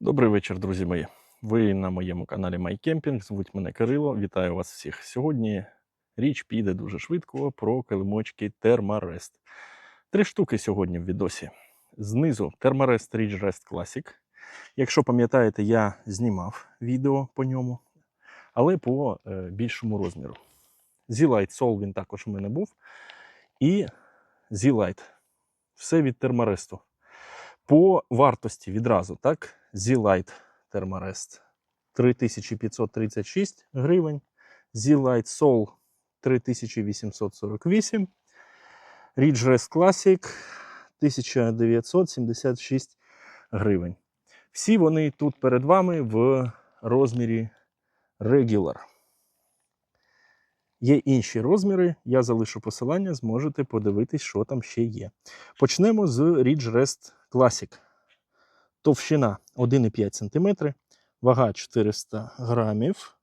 Добрий вечір, друзі мої. Ви на моєму каналі MyCamping. Звуть мене Кирило. Вітаю вас всіх. Сьогодні річ піде дуже швидко про килимочки Thermarest. Три штуки сьогодні в відосі. Знизу Thermarest Ridge Rest Classic. Якщо пам'ятаєте, я знімав відео по ньому, але по е, більшому розміру. Z-Lite Soul він також у мене був. І Z-Lite. Все від Термаресту. По вартості відразу, так? Z-Lite Thermarest 3536 гривень. Z-Lite Soul 3848. Ridge Rest Classic 1976 гривень. Всі вони тут перед вами в розмірі Regular. Є інші розміри, я залишу посилання, зможете подивитись, що там ще є. Почнемо з Ridge Rest Classic. Товщина 1,5 см, вага 400 грамів,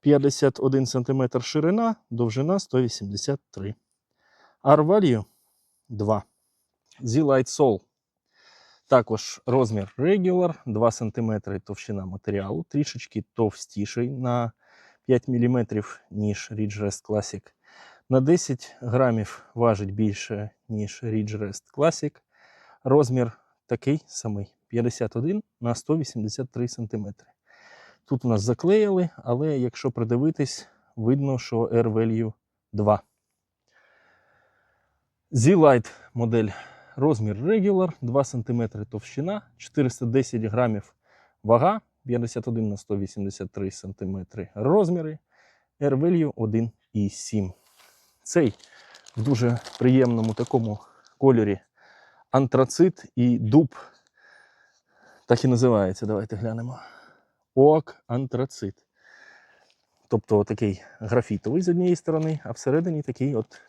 51 см ширина, довжина 183 R-value 2. Z-Lite Soul. Також розмір Regular, 2 см товщина матеріалу, трішечки товстіший на 5 мм, ніж Ridge Rest Classic. На 10 грамів важить більше, ніж Ridge Rest Classic. Розмір такий самий 51 на 183 см. Тут у нас заклеїли, але якщо придивитись, видно, що R-value 2. Z-Lite модель розмір Regular, 2 см товщина, 410 грамів вага, 51 на 183 см розміри, R-value 1,7. Цей в дуже приємному такому кольорі антрацит і дуб. Так і називається. Давайте глянемо. Ок антрацит. Тобто такий графітовий з однієї сторони, а всередині такий от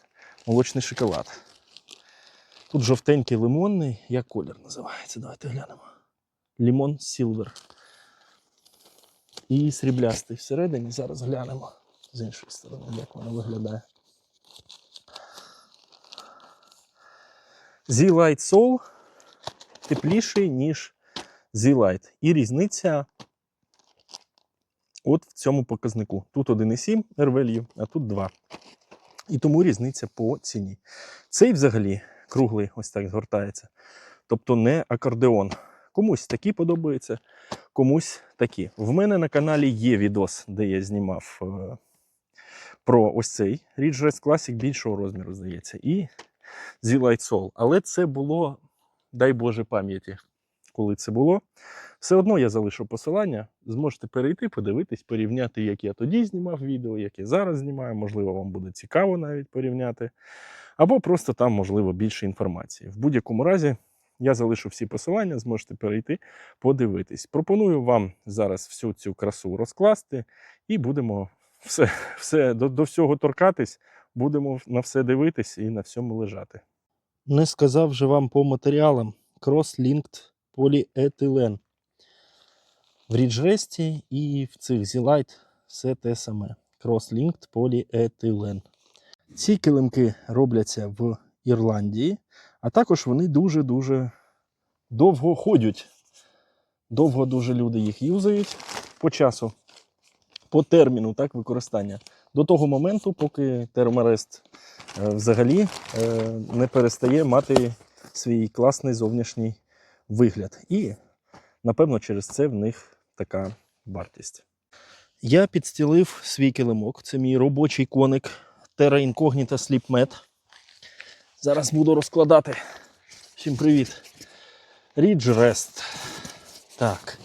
молочний шоколад. Тут жовтенький лимонний, як колір називається. Давайте глянемо. Лімон Сілвер. І сріблястий всередині. Зараз глянемо з іншої сторони, як воно виглядає. Z-Lite Soul тепліший, ніж Z-Lite. І різниця от в цьому показнику. Тут 1,7 R-value, а тут 2. І тому різниця по ціні. Цей взагалі круглий, ось так згортається. Тобто не акордеон. Комусь такі подобаються, комусь такі. В мене на каналі є відос, де я знімав е, про ось цей Ridge Rest Classic більшого розміру, здається. І Z-Lite Soul. Але це було, дай Боже пам'яті, коли це було. Все одно я залишу посилання. Зможете перейти, подивитись, порівняти, як я тоді знімав відео, як я зараз знімаю. Можливо, вам буде цікаво навіть порівняти. Або просто там, можливо, більше інформації. В будь-якому разі, я залишу всі посилання, зможете перейти, подивитись. Пропоную вам зараз всю цю красу розкласти і будемо все, все до, до всього торкатись. Будемо на все дивитись і на всьому лежати. Не сказав же вам по матеріалам. Cross-linked поліетилен. В ріджресті і в цих Z-Lite все те саме. Cross-linked поліетилен. Ці килимки робляться в Ірландії, а також вони дуже-дуже довго ходять. Довго дуже люди їх юзають по часу, по терміну так, використання до того моменту, поки терморест е, взагалі е, не перестає мати свій класний зовнішній вигляд. І, напевно, через це в них така вартість. Я підстілив свій килимок. Це мій робочий коник Terra Incognita Sleep Mat. Зараз буду розкладати. Всім привіт. Ridge Rest. Так.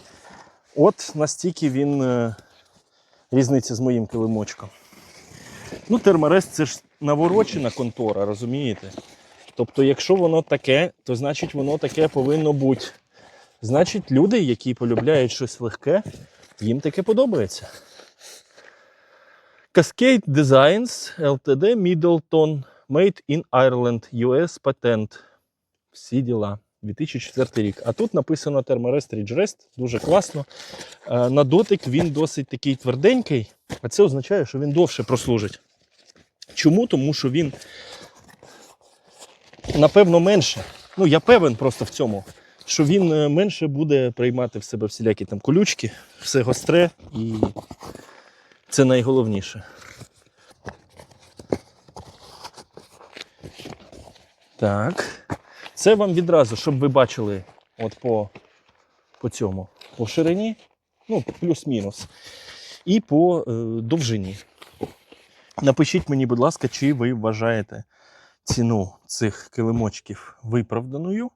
От настільки він е, різниця з моїм килимочком. Ну, терморест це ж наворочена контора, розумієте? Тобто, якщо воно таке, то значить воно таке повинно бути. Значить, люди, які полюбляють щось легке, їм таке подобається. Cascade Designs Ltd. Middleton Made in Ireland US Patent. Всі діла. 2004 рік. А тут написано Thermarest Ridge Rest. Дуже класно. Е, На дотик він досить такий тверденький, а це означає, що він довше прослужить. Чому? Тому що він, напевно, менше. Ну, я певен просто в цьому. що він е, менше буде приймати в себе всілякі там колючки, все гостре і це найголовніше. Так. Це вам відразу, щоб ви бачили от по, по цьому, по ширині, ну, плюс-мінус, і по е, довжині. Напишіть мені, будь ласка, чи ви вважаєте ціну цих килимочків виправданою.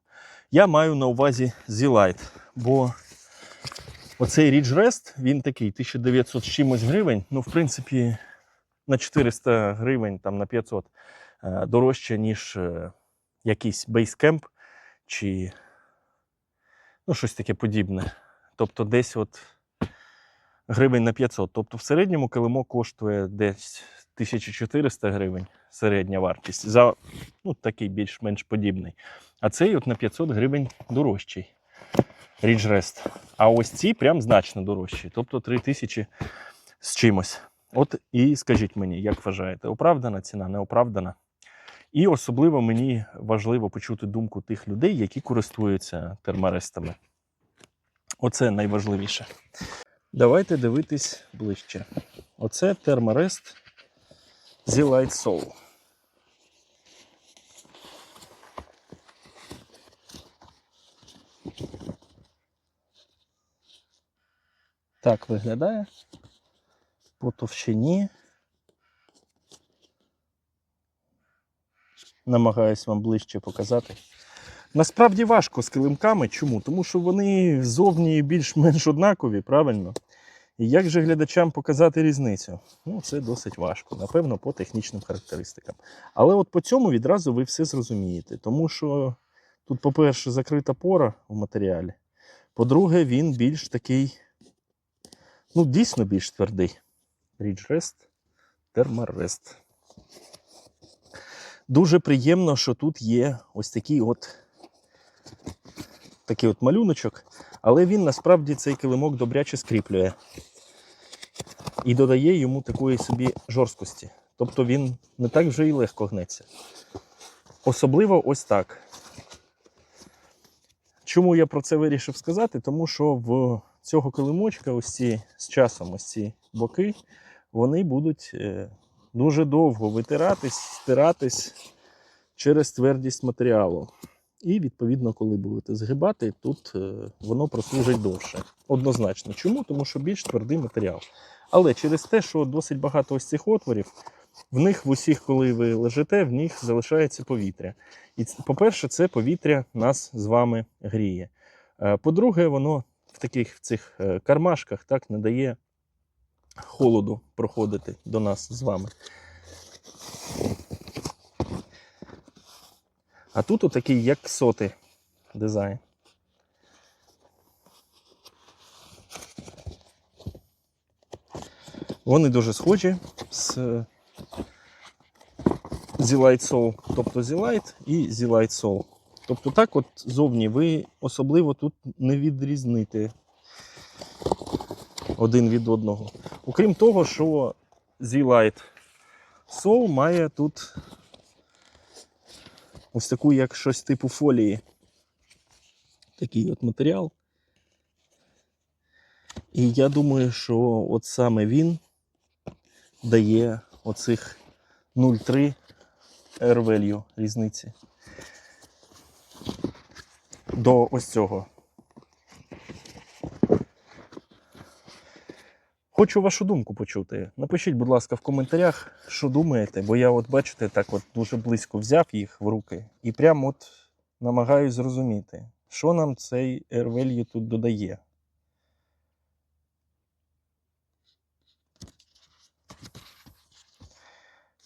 Я маю на увазі Zilite, бо оцей Ridge Rest, він такий 1900 з чимось гривень. Ну, в принципі, на 400 гривень, там на 500 е, дорожче, ніж е, якийсь Basecamp чи ну, щось таке подібне. Тобто десь от гривень на 500. Тобто в середньому килимок коштує десь 1400 гривень середня вартість за ну, такий більш-менш подібний. А цей от на 500 гривень дорожчий. Rest. А ось ці прям значно дорожчі. Тобто 3000 з чимось. От і скажіть мені, як вважаєте, оправдана ціна, не оправдана? І особливо мені важливо почути думку тих людей, які користуються терморестами. Оце найважливіше. Давайте дивитись ближче. Оце терморест Z-Light Soul. Так виглядає. По товщині. Намагаюсь вам ближче показати. Насправді важко з килимками. Чому? Тому що вони зовні більш-менш однакові, правильно? І як же глядачам показати різницю? Ну, це досить важко, напевно, по технічним характеристикам. Але от по цьому відразу ви все зрозумієте. Тому що тут, по-перше, закрита пора в матеріалі. По-друге, він більш такий, ну, дійсно більш твердий. Rest, Thermarest. Дуже приємно, що тут є ось такий от такий от малюночок, але він насправді цей килимок добряче скріплює і додає йому такої собі жорсткості. Тобто він не так вже і легко гнеться. Особливо ось так. Чому я про це вирішив сказати? Тому що в цього килимочка, ось ці з часом, ось ці боки, вони будуть е, дуже довго витиратись, стиратись через твердість матеріалу. І, відповідно, коли будете згибати, тут е, воно прослужить довше. Однозначно. Чому? Тому що більш твердий матеріал. Але через те, що досить багато ось цих отворів, в них в усіх, коли ви лежите, в них залишається повітря. І, по-перше, це повітря нас з вами гріє. Е, По-друге, воно в таких цих е, кармашках так не дає холоду проходити до нас з вами. А тут отакий, як соти дизайн. Вони дуже схожі з Z-Light Soul. Тобто Z-Light і Z-Light Soul. Тобто так от зовні ви особливо тут не відрізнити один від одного. Окрім того, що Z-Light Soul має тут ось таку, як щось типу фолії. Такий от матеріал. І я думаю, що от саме він дає оцих 0,3 air value різниці до ось цього. Хочу вашу думку почути. Напишіть, будь ласка, в коментарях, що думаєте, бо я, от бачите, так от дуже близько взяв їх в руки і прямо от намагаюсь зрозуміти, що нам цей air value тут додає.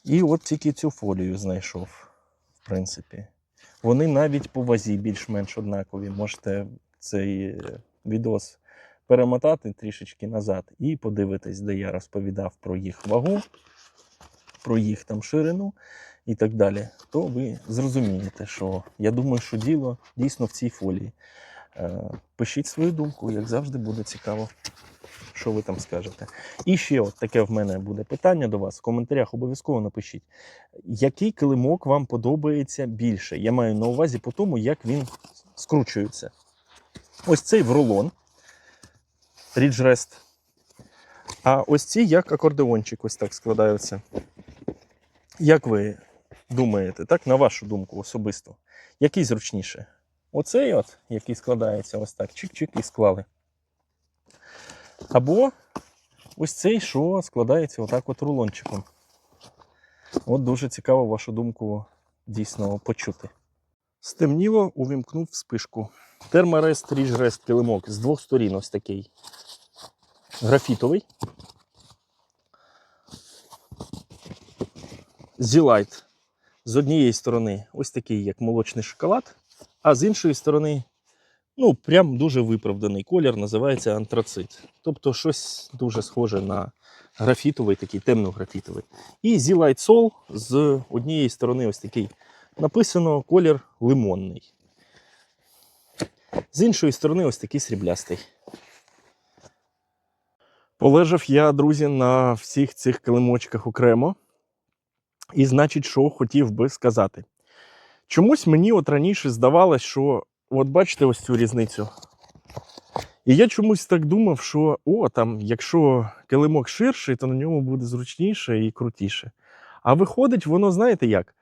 І от тільки цю фолію знайшов, в принципі. Вони навіть по вазі більш-менш однакові. Можете цей е, відос перемотати трішечки назад і подивитись, де я розповідав про їх вагу, про їх там ширину і так далі. То ви зрозумієте, що я думаю, що діло дійсно в цій фолії. Е, Пишіть свою думку, як завжди буде цікаво, що ви там скажете. І ще от таке в мене буде питання до вас. В коментарях обов'язково напишіть, який килимок вам подобається більше. Я маю на увазі по тому, як він скручується. Ось цей в рулон. Ріджрест. А ось ці як акордеончик, ось так складаються. Як ви думаєте, так, на вашу думку особисто, який зручніше? Оцей от, який складається ось так, чик-чик і склали. Або ось цей, що складається отак от рулончиком. От дуже цікаво вашу думку дійсно почути. Стемніло, увімкнув спишку. Терморест, ріжрест, килимок з двох сторін ось такий. Графітовий. Зілайт. З однієї сторони ось такий, як молочний шоколад, а з іншої сторони, ну, прям дуже виправданий колір, називається антрацит. Тобто щось дуже схоже на графітовий, такий темно-графітовий. І Zilight Soul з однієї сторони ось такий написано колір лимонний. З іншої сторони, ось такий сріблястий. Полежав я, друзі, на всіх цих килимочках окремо. І, значить, що хотів би сказати. Чомусь мені от раніше здавалось, що от бачите ось цю різницю. І я чомусь так думав, що о, там, якщо килимок ширший, то на ньому буде зручніше і крутіше. А виходить, воно, знаєте як?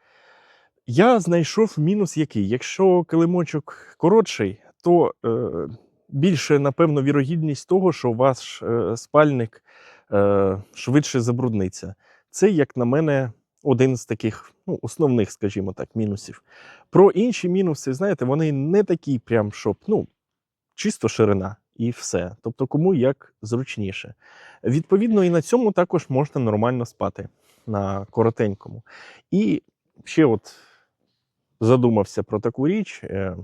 Я знайшов мінус який. Якщо килимочок коротший, то е, більше, напевно, вірогідність того, що ваш е, спальник е, швидше забрудниться. Це, як на мене, один з таких ну, основних, скажімо так, мінусів. Про інші мінуси, знаєте, вони не такі, прям, щоб ну, чисто ширина і все. Тобто, кому як зручніше. Відповідно, і на цьому також можна нормально спати на коротенькому. І ще от задумався про таку річ. Е,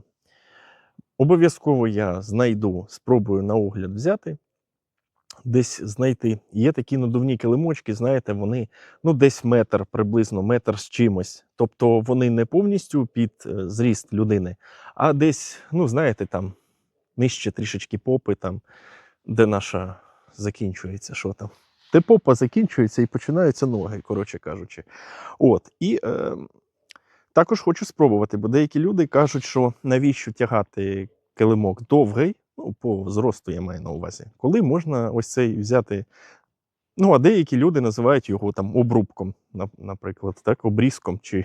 Обов'язково я знайду, спробую на огляд взяти, десь знайти. Є такі надувні килимочки, знаєте, вони ну, десь метр, приблизно метр з чимось. Тобто вони не повністю під е, зріст людини, а десь, ну, знаєте, там нижче трішечки попи, там, де наша закінчується, що там. Де попа закінчується і починаються ноги, коротше кажучи. От. І е, також хочу спробувати, бо деякі люди кажуть, що навіщо тягати килимок довгий, ну, по зросту я маю на увазі, коли можна ось цей взяти. Ну, а деякі люди називають його там обрубком, наприклад, так, обрізком чи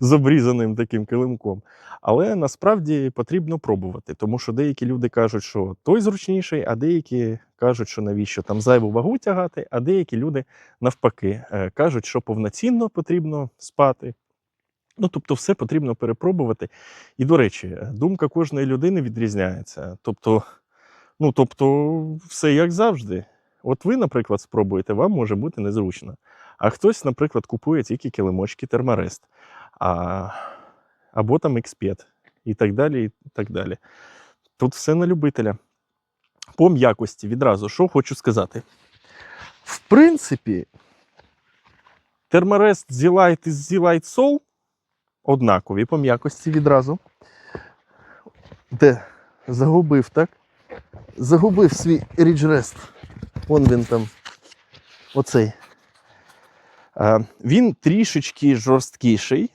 з обрізаним таким килимком. Але насправді потрібно пробувати, тому що деякі люди кажуть, що той зручніший, а деякі кажуть, що навіщо там зайву вагу тягати, а деякі люди навпаки е, кажуть, що повноцінно потрібно спати. Ну, тобто, все потрібно перепробувати. І, до речі, е, думка кожної людини відрізняється. Тобто, ну, тобто, все як завжди. От ви, наприклад, спробуєте, вам може бути незручно. А хтось, наприклад, купує тільки килимочки терморест, а, або там експет, і так далі. і так далі. Тут все на любителя. По м'якості відразу, що хочу сказати. В принципі, терморест Zilight і Zilight Soul однакові по м'якості відразу. Де? Загубив, так? Загубив свій ріджрест. Вон він там. Оцей. Е, він трішечки жорсткіший.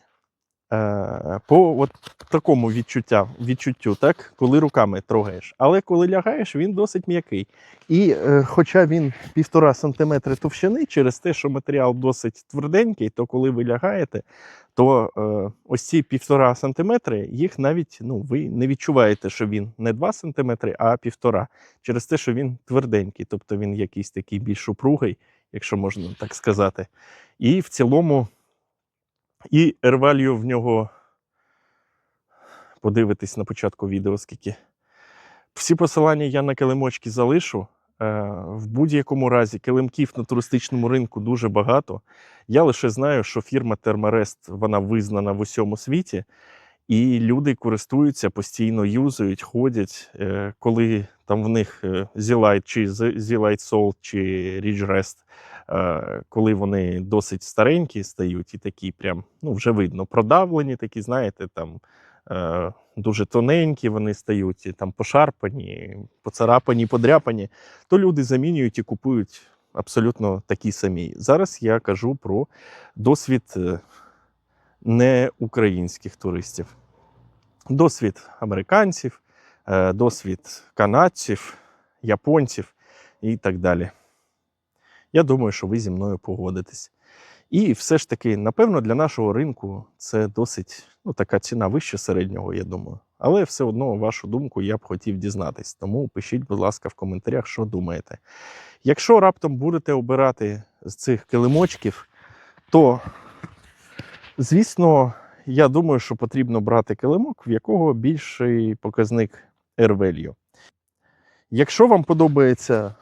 Е, по от такому відчуття, відчуттю, так, коли руками трогаєш. Але коли лягаєш, він досить м'який. І е, хоча він півтора сантиметри товщини, через те, що матеріал досить тверденький, то коли ви лягаєте, то е, ось ці півтора сантиметри, їх навіть ну, ви не відчуваєте, що він не 2 сантиметри, а півтора. Через те, що він тверденький, тобто він якийсь такий більш упругий, якщо можна так сказати. І в цілому, і R-value в нього подивитись на початку відео, скільки. Всі посилання я на килимочки залишу. Е, В будь-якому разі килимків на туристичному ринку дуже багато. Я лише знаю, що фірма Термарест вона визнана в усьому світі, і люди користуються, постійно юзають, ходять. Е, Коли там в них е, Zilight чи Zilight Soul чи Ridge Rest, коли вони досить старенькі стають і такі, прям ну вже видно, продавлені, такі, знаєте, там е, дуже тоненькі вони стають, і там пошарпані, поцарапані, подряпані, то люди замінюють і купують абсолютно такі самі. Зараз я кажу про досвід е, не українських туристів. досвід американців, е, досвід канадців, японців і так далі. Я думаю, що ви зі мною погодитесь. І все ж таки, напевно, для нашого ринку це досить ну, така ціна вище середнього, я думаю. Але все одно вашу думку я б хотів дізнатись. Тому пишіть, будь ласка, в коментарях, що думаєте. Якщо раптом будете обирати з цих килимочків, то, звісно, я думаю, що потрібно брати килимок, в якого більший показник R-value. Якщо вам подобається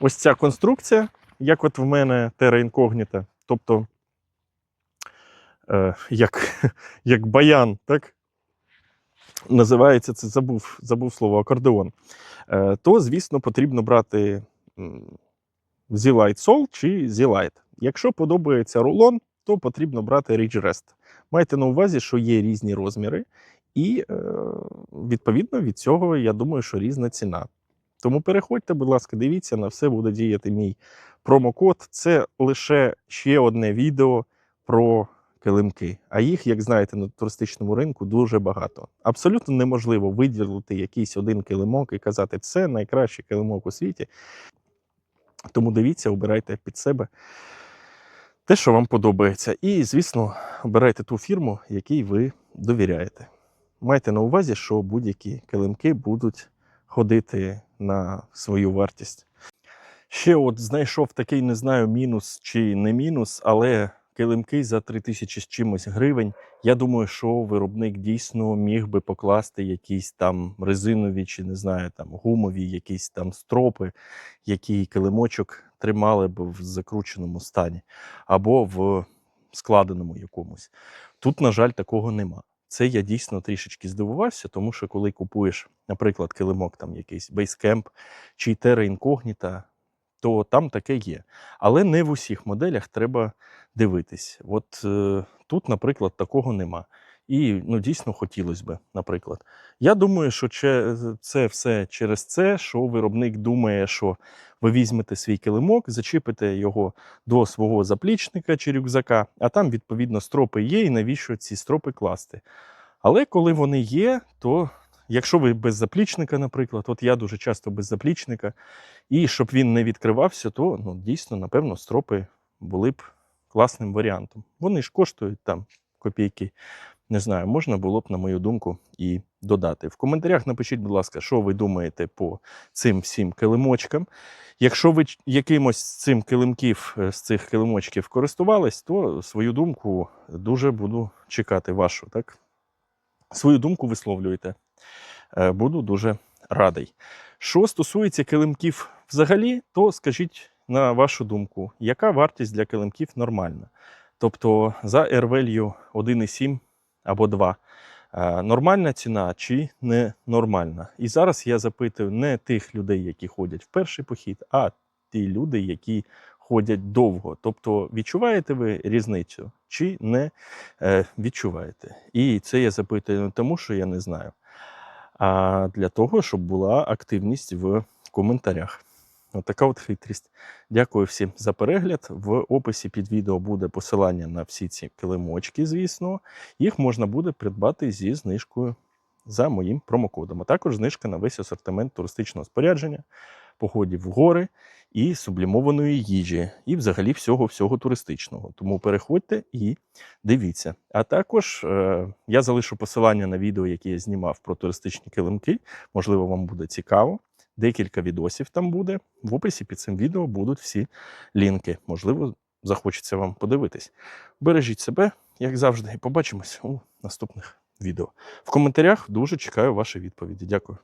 ось ця конструкція, як от в мене Terra Incognita, тобто е, як, як баян, так? Називається це, забув, забув слово акордеон, е, то, звісно, потрібно брати Z-Lite Soul чи Z-Lite. Якщо подобається рулон, то потрібно брати Ridge Rest. Майте на увазі, що є різні розміри, і е, відповідно від цього я думаю, що різна ціна. Тому переходьте, будь ласка, дивіться, на все буде діяти мій промокод. Це лише ще одне відео про килимки. А їх, як знаєте, на туристичному ринку дуже багато. Абсолютно неможливо виділити якийсь один килимок і казати, це найкращий килимок у світі. Тому дивіться, обирайте під себе те, що вам подобається. І, звісно, обирайте ту фірму, якій ви довіряєте. Майте на увазі, що будь-які килимки будуть ходити на свою вартість. Ще от знайшов такий, не знаю, мінус чи не мінус, але килимки за 3000 з чимось гривень. Я думаю, що виробник дійсно міг би покласти якісь там резинові чи не знаю, там гумові, якісь там стропи, які килимочок тримали б в закрученому стані або в складеному якомусь. Тут, на жаль, такого нема. Це я дійсно трішечки здивувався, тому що коли купуєш, наприклад, килимок, там якийсь Basecamp чи Terra Incognita, то там таке є. Але не в усіх моделях треба дивитись. От е, тут, наприклад, такого нема. І ну, дійсно хотілося б, наприклад. Я думаю, що це все через це, що виробник думає, що ви візьмете свій килимок, зачіпите його до свого заплічника чи рюкзака, а там, відповідно, стропи є, і навіщо ці стропи класти. Але коли вони є, то якщо ви без заплічника, наприклад, от я дуже часто без заплічника, і щоб він не відкривався, то ну, дійсно, напевно, стропи були б класним варіантом. Вони ж коштують там копійки. Не знаю, можна було б, на мою думку, і додати. В коментарях напишіть, будь ласка, що ви думаєте по цим всім килимочкам. Якщо ви якимось з цим килимків, е, з цих килимочків користувались, то свою думку дуже буду чекати вашу. Так? Свою думку висловлюйте. Е, Буду дуже радий. Що стосується килимків взагалі, то скажіть на вашу думку, яка вартість для килимків нормальна? Тобто за R-value 1,7 або 2. Е, Нормальна ціна чи не нормальна? І зараз я запитую не тих людей, які ходять в перший похід, а ті люди, які ходять довго. Тобто, відчуваєте ви різницю чи не е, відчуваєте? І це я запитую не тому, що я не знаю, а для того, щоб була активність в коментарях. Отака от хитрість. Дякую всім за перегляд. В описі під відео буде посилання на всі ці килимочки, звісно. Їх можна буде придбати зі знижкою за моїм промокодом. А також знижка на весь асортимент туристичного спорядження, походів в гори і сублімованої їжі, і взагалі всього-всього туристичного. Тому переходьте і дивіться. А також е, я залишу посилання на відео, яке я знімав про туристичні килимки. Можливо, вам буде цікаво. Декілька відосів там буде. В описі під цим відео будуть всі лінки. Можливо, захочеться вам подивитись. Бережіть себе, як завжди, і побачимось у наступних відео. В коментарях дуже чекаю ваші відповіді. Дякую.